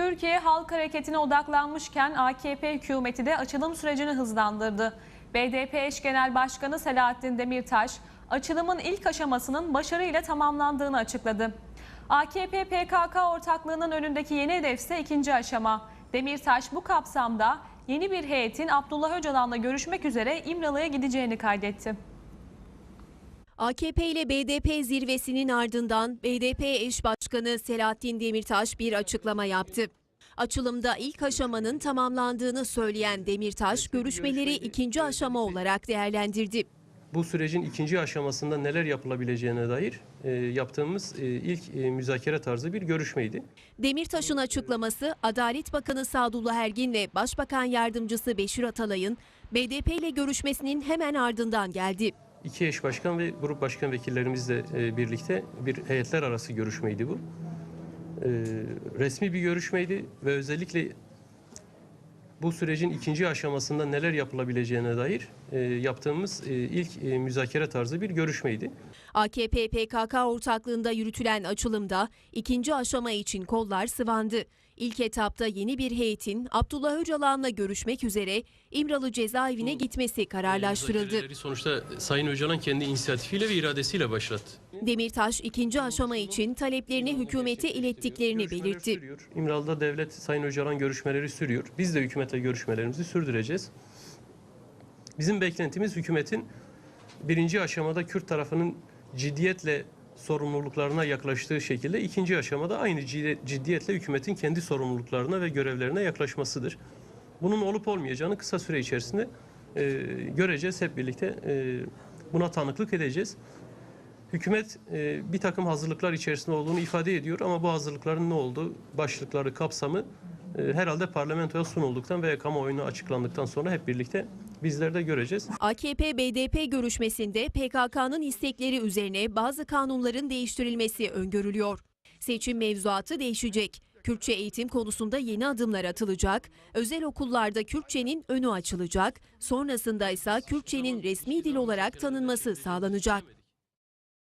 Türkiye Halk Hareketi'ne odaklanmışken AKP hükümeti de açılım sürecini hızlandırdı. BDP eş genel başkanı Selahattin Demirtaş, açılımın ilk aşamasının başarıyla tamamlandığını açıkladı. AKP PKK ortaklığının önündeki yeni hedef ise ikinci aşama. Demirtaş bu kapsamda yeni bir heyetin Abdullah Öcalan'la görüşmek üzere İmralı'ya gideceğini kaydetti. AKP ile BDP zirvesinin ardından BDP eş başkanı Selahattin Demirtaş bir açıklama yaptı. Açılımda ilk aşamanın tamamlandığını söyleyen Demirtaş, görüşmeleri ikinci aşama olarak değerlendirdi. bu sürecin ikinci aşamasında neler yapılabileceğine dair e, yaptığımız e, ilk e, müzakere tarzı bir görüşmeydi. Demirtaş'ın açıklaması Adalet Bakanı Sadullah Ergin ve Başbakan Yardımcısı Beşir Atalay'ın BDP ile görüşmesinin hemen ardından geldi. İki eş başkan ve grup başkan vekillerimizle e, birlikte bir heyetler arası görüşmeydi bu. E, resmi bir görüşmeydi ve özellikle bu sürecin ikinci aşamasında neler yapılabileceğine dair e, yaptığımız ilk müzakere tarzı bir görüşmeydi. AKP PKK ortaklığında yürütülen açılımda ikinci aşama için kollar sıvandı. İlk etapta yeni bir heyetin Abdullah Öcalan'la görüşmek üzere İmralı cezaevine gitmesi kararlaştırıldı. Sonuçta Sayın Öcalan kendi inisiyatifiyle ve iradesiyle başlattı. Demirtaş ikinci aşama için taleplerini hükümete ilettiklerini belirtti. sürüyor. İmralı'da devlet Sayın Öcalan görüşmeleri sürüyor. Biz de hükümetle görüşmelerimizi sürdüreceğiz. Bizim beklentimiz hükümetin birinci aşamada Kürt tarafının ciddiyetle sorumluluklarına yaklaştığı şekilde ikinci aşamada aynı ciddi- ciddiyetle hükümetin kendi sorumluluklarına ve görevlerine yaklaşmasıdır. Bunun olup olmayacağını kısa süre içerisinde e, göreceğiz hep birlikte e, buna tanıklık edeceğiz. Hükümet e, bir takım hazırlıklar içerisinde olduğunu ifade ediyor ama bu hazırlıkların ne olduğu, başlıkları, kapsamı herhalde parlamentoya sunulduktan veya kamuoyuna açıklandıktan sonra hep birlikte bizler de göreceğiz. AKP-BDP görüşmesinde PKK'nın istekleri üzerine bazı kanunların değiştirilmesi öngörülüyor. Seçim mevzuatı değişecek. Kürtçe eğitim konusunda yeni adımlar atılacak. Özel okullarda Kürtçenin önü açılacak. Sonrasında ise Kürtçenin resmi dil olarak tanınması sağlanacak.